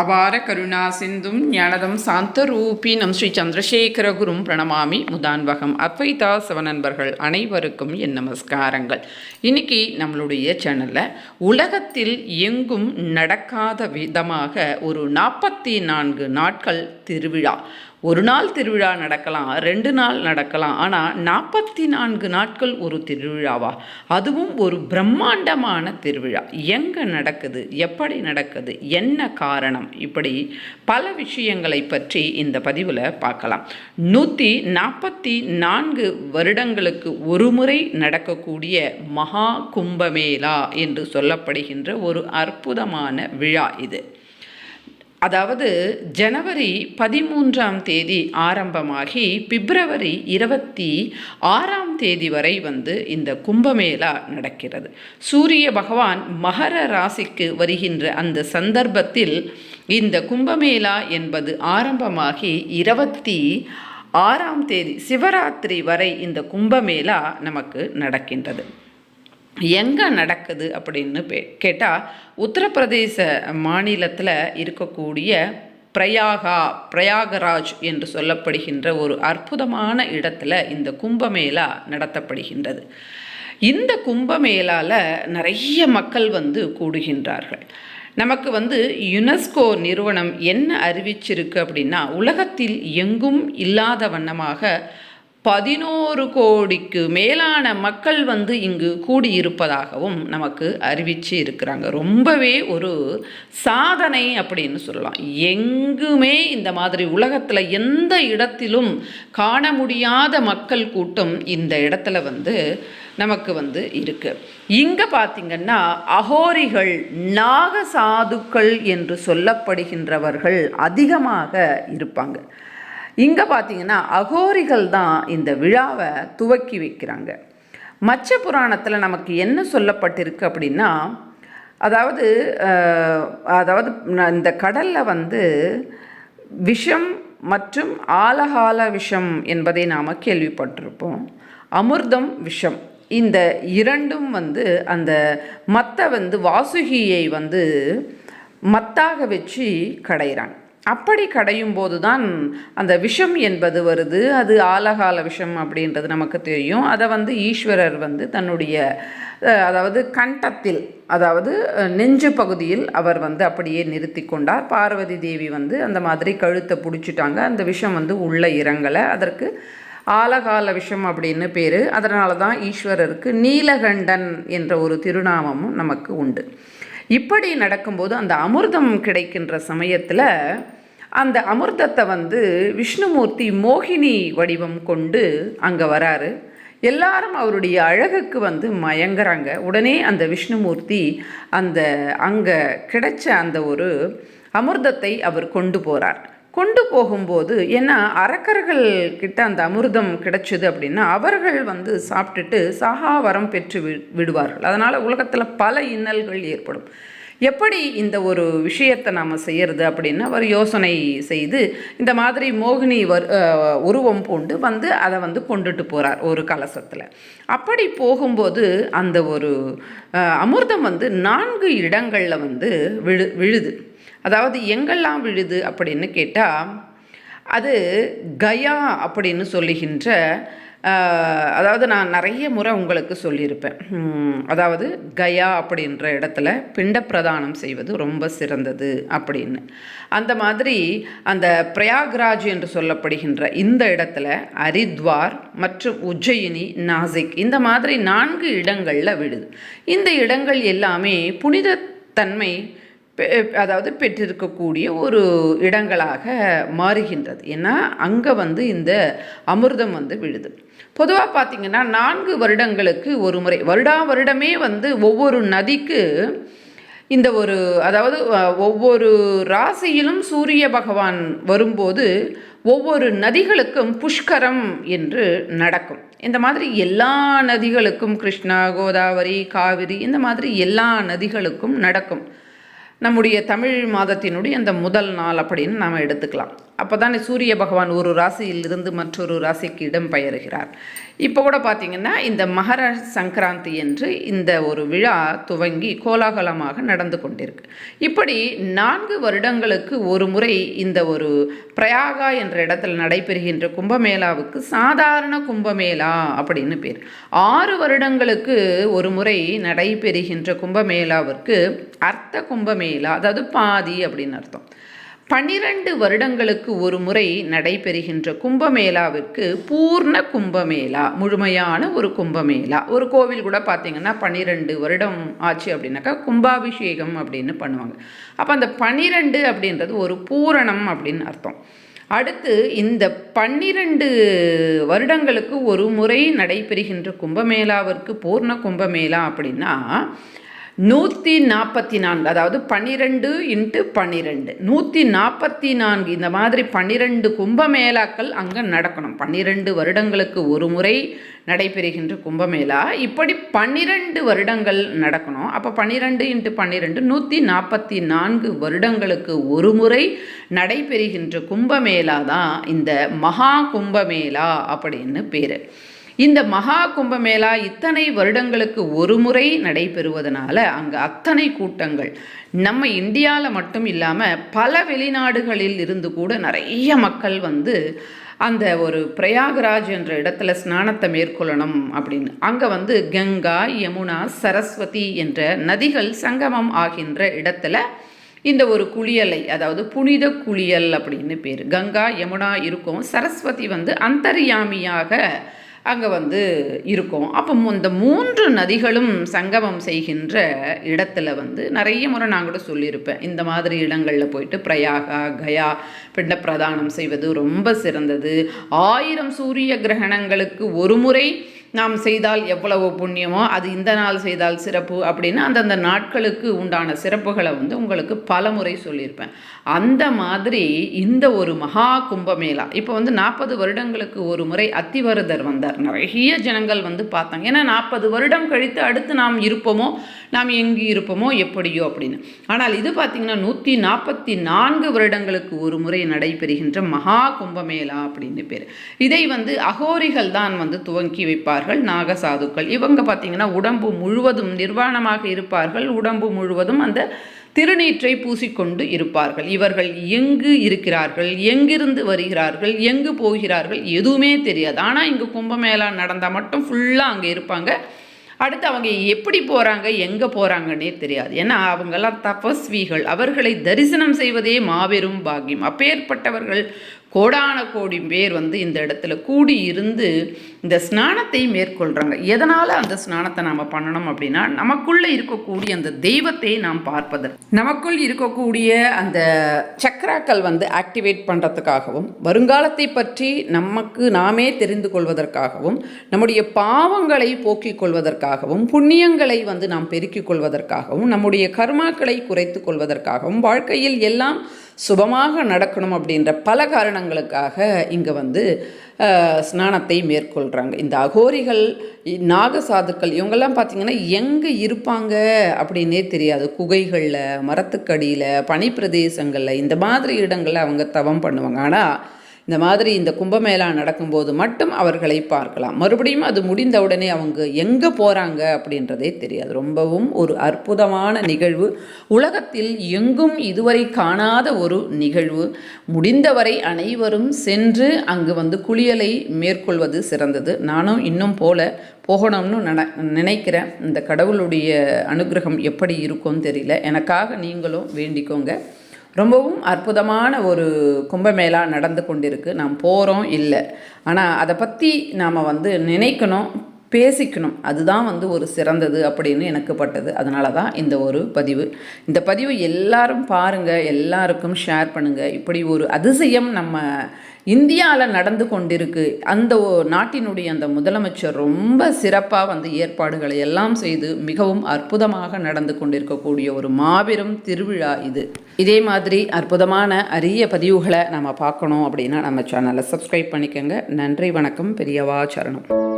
அபார கருணா சிந்தும் ஞானதம் சாந்தரூபி நம் ஸ்ரீ சந்திரசேகர குரும் பிரணமாமி முதான்வகம் அத்வைதா சிவநண்பர்கள் அனைவருக்கும் என் நமஸ்காரங்கள். இன்னைக்கு நம்மளுடைய சேனலில் உலகத்தில் எங்கும் நடக்காத விதமாக ஒரு நாற்பத்தி நான்கு நாட்கள் திருவிழா. ஒரு நாள் திருவிழா நடக்கலாம் ரெண்டு நாள் நடக்கலாம் ஆனால் நாற்பத்தி நான்கு நாட்கள் ஒரு திருவிழாவா? அதுவும் ஒரு பிரம்மாண்டமான திருவிழா. எங்கே நடக்குது? எப்படி நடக்குது? என்ன காரணம்? இப்படி பல விஷயங்களை பற்றி இந்த பதிவில் பார்க்கலாம். நூற்றி நாற்பத்தி நான்கு வருடங்களுக்கு ஒரு முறை நடக்கக்கூடிய மகா கும்பமேளா என்று சொல்லப்படுகின்ற ஒரு அற்புதமான விழா இது. அதாவது ஜனவரி பதிமூன்றாம் தேதி ஆரம்பமாகி பிப்ரவரி இருபத்தி ஆறாம் தேதி வரை வந்து இந்த கும்பமேளா நடக்கிறது. சூரிய பகவான் மகர ராசிக்கு வருகின்ற அந்த சந்தர்ப்பத்தில் இந்த கும்பமேளா என்பது ஆரம்பமாகி இருபத்தி ஆறாம் தேதி சிவராத்திரி வரை இந்த கும்பமேளா நமக்கு நடக்கின்றது. எங்கே நடக்குது அப்படின்னு பே கேட்டால் உத்தரப்பிரதேச மாநிலத்தில் இருக்கக்கூடிய பிரயாகா பிரயாகராஜ் என்று சொல்லப்படுகின்ற ஒரு அற்புதமான இடத்துல இந்த கும்பமேளா நடத்தப்படுகின்றது. இந்த கும்பமேளாவில் நிறைய மக்கள் வந்து கூடுகின்றார்கள். நமக்கு வந்து யுனெஸ்கோ நிறுவனம் என்ன அறிவிச்சிருக்கு அப்படின்னா உலகத்தில் எங்கும் இல்லாத வண்ணமாக பதினோரு கோடிக்கு மேலான மக்கள் வந்து இங்கு கூடியிருப்பதாகவும் நமக்கு அறிவிச்சு இருக்கிறாங்க. ரொம்பவே ஒரு சாதனை அப்படின்னு சொல்லலாம். எங்குமே இந்த மாதிரி உலகத்தில் எந்த இடத்திலும் காண முடியாத மக்கள் கூட்டம் இந்த இடத்துல வந்து நமக்கு வந்து இருக்குது இங்கே பார்த்தீங்கன்னா அகோரிகள் நாக சாதுக்கள் என்று சொல்லப்படுகின்றவர்கள் அதிகமாக இருப்பாங்க. இங்கே பார்த்தீங்கன்னா அகோரிகள் தான் இந்த விழாவை துவக்கி வைக்கிறாங்க. மச்ச புராணத்தில் நமக்கு என்ன சொல்லப்பட்டிருக்கு அப்படின்னா அதாவது அதாவது இந்த கடலில் வந்து விஷம் மற்றும் ஆலகால விஷம் என்பதை நாம் கேள்விப்பட்டிருப்போம். அமிர்தம் விஷம் இந்த இரண்டும் வந்து அந்த மத்த வந்து வாசுகியை வந்து மத்தாக வச்சு கடைகிறாங்க. அப்படி கடையும் போது தான் அந்த விஷம் என்பது வருது. அது ஆலகால விஷம் அப்படின்றது நமக்கு தெரியும். அதை வந்து ஈஸ்வரர் வந்து தன்னுடைய அதாவது கண்டத்தில் அதாவது நெஞ்சு பகுதியில் அவர் வந்து அப்படியே நிறுத்தி கொண்டார். பார்வதி தேவி வந்து அந்த மாதிரி கழுத்தை பிடிச்சிட்டாங்க. அந்த விஷம் வந்து உள்ளே இறங்கலை. அதற்கு ஆலகால விஷம் அப்படின்னு பேர். அதனால தான் ஈஸ்வரருக்கு நீலகண்டன் என்ற ஒரு திருநாமமும் நமக்கு உண்டு. இப்படி நடக்கும்போது அந்த அமிர்தம் கிடைக்கின்ற சமயத்தில் அந்த அமிர்தத்தை வந்து விஷ்ணுமூர்த்தி மோகினி வடிவம் கொண்டு அங்கே வராரு. எல்லாரும் அவருடைய அழகுக்கு வந்து மயங்குறாங்க. உடனே அந்த விஷ்ணுமூர்த்தி அந்த அங்கே கிடைச்ச அந்த ஒரு அமிர்தத்தை அவர் கொண்டு போகிறார் கொண்டு போகும்போது ஏன்னா அரக்கர்கள் கிட்ட அந்த அமிர்தம் கிடைச்சிது அப்படின்னா அவர்கள் வந்து சாப்பிட்டுட்டு சகாவரம் பெற்று வி விடுவார்கள். அதனால் உலகத்தில் பல இன்னல்கள் ஏற்படும். எப்படி இந்த ஒரு விஷயத்தை நாம் செய்கிறது அப்படின்னு அவர் யோசனை செய்து இந்த மாதிரி மோகினி வர் உருவம் பூண்டு வந்து அதை வந்து கொண்டுட்டு போகிறார் ஒரு கலசத்தில். அப்படி போகும்போது அந்த ஒரு அமிர்தம் வந்து நான்கு இடங்களில் வந்து விழு விழுது. அதாவது எங்கெல்லாம் விழுது அப்படின்னு கேட்டால் அது கயா அப்படின்னு சொல்லுகின்ற அதாவது நான் நிறைய முறை உங்களுக்கு சொல்லியிருப்பேன். அதாவது கயா அப்படின்ற இடத்துல பிண்ட பிரதானம் செய்வது ரொம்ப சிறந்தது அப்படின்னு. அந்த மாதிரி அந்த பிரயாக்ராஜ் என்று சொல்லப்படுகின்ற இந்த இடத்துல ஹரித்வார் மற்றும் உஜ்ஜயினி நாசிக் இந்த மாதிரி நான்கு இடங்களில் விடுது இந்த இடங்கள் எல்லாமே புனித தன்மை அதாவது பெற்றிருக்கக்கூடிய ஒரு இடங்களாக மாறுகின்றது. ஏன்னா அங்கே வந்து இந்த அமிர்தம் வந்து விழுது. பொதுவாக பார்த்திங்கன்னா நான்கு வருடங்களுக்கு ஒரு முறை வருடா வருடமே வந்து ஒவ்வொரு நதிக்கு இந்த ஒரு அதாவது ஒவ்வொரு ராசியிலும் சூரிய பகவான் வரும்போது ஒவ்வொரு நதிகளுக்கும் புஷ்கரம் என்று நடக்கும். இந்த மாதிரி எல்லா நதிகளுக்கும் கிருஷ்ணா கோதாவரி காவிரி இந்த மாதிரி எல்லா நதிகளுக்கும் நடக்கும். நம்முடைய தமிழ் மாதத்தினுடைய அந்த முதல் நாள் அப்படின்னு நாம் எடுத்துக்கலாம். அப்போ தானே சூரிய பகவான் ஒரு ராசியிலிருந்து மற்றொரு ராசிக்கு இடம் பெயர்கிறார் இப்போ கூட பார்த்தீங்கன்னா இந்த மகர சங்கராந்தி என்று இந்த ஒரு விழா துவங்கி கோலாகலமாக நடந்து கொண்டிருக்கு. இப்படி நான்கு வருடங்களுக்கு ஒரு முறை இந்த ஒரு பிரயாகா என்ற இடத்தில் நடைபெறுகின்ற கும்பமேளாவுக்கு சாதாரண கும்பமேளா அப்படின்னு பேர். ஆறு வருடங்களுக்கு ஒரு முறை நடைபெறுகின்ற கும்பமேளாவிற்கு அர்த்த கும்பமேளா அதாவது பாதி அப்படின்னு அர்த்தம். பன்னிரண்டு வருடங்களுக்கு ஒரு முறை நடைபெறுகின்ற கும்பமேளாவிற்கு பூர்ண கும்பமேளா முழுமையான ஒரு கும்பமேளா. ஒரு கோவில் கூட பார்த்தீங்கன்னா பன்னிரெண்டு வருடம் ஆச்சு அப்படின்னாக்கா கும்பாபிஷேகம் அப்படின்னு பண்ணுவாங்க. அப்போ அந்த பன்னிரெண்டு அப்படின்றது ஒரு பூரணம் அப்படின்னு அர்த்தம். அடுத்து இந்த பன்னிரண்டு வருடங்களுக்கு ஒரு முறை நடைபெறுகின்ற கும்பமேளாவிற்கு பூர்ண கும்பமேளா அப்படின்னா நூற்றி நாற்பத்தி நான்கு அதாவது பன்னிரெண்டு இன்ட்டு பன்னிரெண்டு. நூற்றி நாற்பத்தி நான்கு இந்த மாதிரி பன்னிரெண்டு கும்பமேளாக்கள் அங்கே நடக்கணும். பன்னிரெண்டு வருடங்களுக்கு ஒரு முறை நடைபெறுகின்ற கும்பமேளா. இப்படி பன்னிரெண்டு வருடங்கள் நடக்கணும். அப்போ பன்னிரெண்டு இன்ட்டு பன்னிரெண்டு நூற்றி நாற்பத்தி நான்கு வருடங்களுக்கு ஒரு முறை நடைபெறுகின்ற கும்பமேளா தான் இந்த மகா கும்பமேளா அப்படின்னு பேர். இந்த மகா கும்பமேளா இத்தனை வருடங்களுக்கு ஒரு முறை நடைபெறுவதனால அங்கே அத்தனை கூட்டங்கள் நம்ம இந்தியாவில் மட்டும் இல்லாமல் பல வெளிநாடுகளில் இருந்து கூட நிறைய மக்கள் வந்து அந்த ஒரு பிரயாகராஜ் என்ற இடத்துல ஸ்நானத்தை மேற்கொள்ளணும் அப்படின்னு. அங்கே வந்து கங்கா யமுனா சரஸ்வதி என்ற நதிகள் சங்கமம் ஆகின்ற இடத்துல இந்த ஒரு குளியலை அதாவது புனித குளியல் அப்படின்னு பேர். கங்கா யமுனா இருக்கும். சரஸ்வதி வந்து அந்தர்யாமியாக அங்கே வந்து இருக்கும். அப்போ இந்த மூன்று நதிகளும் சங்கமம் செய்கின்ற இடத்துல வந்து நிறைய முறை நான் கூட சொல்லியிருப்பேன். இந்த மாதிரி இடங்களில் போயிட்டு பிரயாகா கயா பிண்ட பிரதானம் செய்வது ரொம்ப சிறந்தது. ஆயிரம் சூரிய கிரகணங்களுக்கு ஒரு முறை நாம் செய்தால் எவ்வளவு புண்ணியமோ அது இந்த நாள் செய்தால் சிறப்பு அப்படின்னு அந்தந்த நாட்களுக்கு உண்டான சிறப்புகளை வந்து உங்களுக்கு பல முறை சொல்லியிருப்பேன். அந்த மாதிரி இந்த ஒரு மகா கும்பமேளா இப்போ வந்து நாற்பது வருடங்களுக்கு ஒரு முறை அத்திவரதர் வந்தார். நிறைய ஜனங்கள் வந்து பார்த்தாங்க. ஏன்னா நாற்பது வருடம் கழித்து அடுத்து நாம் இருப்போமோ நாம் எங்கு இருப்போமோ எப்படியோ அப்படின்னு. ஆனால் இது பார்த்திங்கன்னா நூற்றி நாற்பத்தி நான்கு வருடங்களுக்கு ஒரு முறை நடைபெறுகின்ற மகா கும்பமேளா அப்படின்னு பேர். இதை வந்து அகோரிகள் தான் வந்து துவங்கி வைப்பார் இருப்பார்கள் நாகசாதுக்கள். இவங்க பார்த்தீங்கன்னா உடம்பு முழுவதும் நிர்வாணமாக இருப்பார்கள். உடம்பு முழுவதும் அந்த திருநீற்றை பூசிக்கொண்டு இருப்பார்கள். இவர்கள் எங்கு இருக்கிறார்கள்? எங்கிருந்து வருகிறார்கள்? எங்கு போகிறார்கள்? எதுவுமே தெரியாது. ஆனால் இங்கே கும்பமேளா நடந்தால் மட்டும் ஃபுல்லாக அங்கே இருப்பாங்க. அடுத்து அவங்க எப்படி போகிறாங்க எங்கே போகிறாங்கன்னே தெரியாது. ஏன்னா அவங்கெல்லாம் தபஸ்விகள். அவர்களை தரிசனம் செய்வதே மாபெரும் பாக்கியம். அப்பேற்பட்டவர்கள் கோடான கோடி பேர் வந்து இந்த இடத்துல கூடி இருந்து இந்த ஸ்நானத்தை மேற்கொள்கிறாங்க எதனால் அந்த ஸ்நானத்தை நாம் பண்ணணும் அப்படின்னா நமக்குள்ளே இருக்கக்கூடிய அந்த தெய்வத்தை நாம் பார்ப்பது நமக்குள் இருக்கக்கூடிய அந்த சக்கராக்கள் வந்து ஆக்டிவேட் பண்ணுறதுக்காகவும் வருங்காலத்தை பற்றி நமக்கு நாமே தெரிந்து கொள்வதற்காகவும் நம்முடைய பாவங்களை போக்கிக் கொள்வதற்காகவும் புண்ணியங்களை வந்து நாம் பெருக்கிக் கொள்வதற்காகவும் நம்முடைய கர்மாக்களை குறைத்து கொள்வதற்காகவும் வாழ்க்கையில் எல்லாம் சுபமாக நடக்கணும் அப்படின்ற பல காரணங்களுக்காக இங்கே வந்து ஸ்நானத்தை மேற்கொள்கிறாங்க இந்த அகோரிகள் நாகசாதுக்கள் இவங்கெல்லாம் பார்த்திங்கன்னா எங்கே இருப்பாங்க அப்படின்னே தெரியாது. குகைகளில் மரத்துக்கடியில் பனிப்பிரதேசங்களில் இந்த மாதிரி இடங்களில் அவங்க தவம் பண்ணுவாங்க. ஆனால் இந்த மாதிரி இந்த கும்பமேளா நடக்கும்போது மட்டும் அவர்களை பார்க்கலாம். மறுபடியும் அது முடிந்த உடனே அவங்க எங்கே போகிறாங்க அப்படின்றதே தெரியாது. ரொம்பவும் ஒரு அற்புதமான நிகழ்வு. உலகத்தில் எங்கும் இதுவரை காணாத ஒரு நிகழ்வு. முடிந்தவரை அனைவரும் சென்று அங்கு வந்து குளியலை மேற்கொள்வது சிறந்தது. நானும் இன்னும் போல போகணும்னு நினை நினைக்கிறேன். இந்த கடவுளுடைய அனுகிரகம் எப்படி இருக்கும்னு தெரியல. எனக்காக நீங்களும் வேண்டிக்கோங்க. ரொம்பவும் அற்புதமான ஒரு கும்பமேளா நடந்து கொண்டிருக்கு. நாம் போகிறோம் இல்லை. ஆனால் அதை பற்றி நாம் வந்து நினைக்கணும் பேசிக்கணும். அதுதான் வந்து ஒரு சிறந்தது அப்படின்னு எனக்கு பட்டது. அதனால தான் இந்த ஒரு பதிவு. இந்த பதிவு எல்லாரும் பாருங்கள் எல்லாருக்கும் ஷேர் பண்ணுங்கள் இப்படி ஒரு அதிசயம் நம்ம இந்தியாவில் நடந்து கொண்டிருக்கு. அந்த நாட்டினுடைய அந்த முதலமைச்சர் ரொம்ப சிறப்பாக வந்து ஏற்பாடுகளை எல்லாம் செய்து மிகவும் அற்புதமாக நடந்து கொண்டிருக்கக்கூடிய ஒரு மாபெரும் திருவிழா இது. இதே மாதிரி அற்புதமான அரிய பதிவுகளை நம்ம பார்க்கணும் அப்படின்னா நம்ம சேனலை சப்ஸ்கிரைப் பண்ணிக்கோங்க. நன்றி வணக்கம் பெரியவா சரணம்.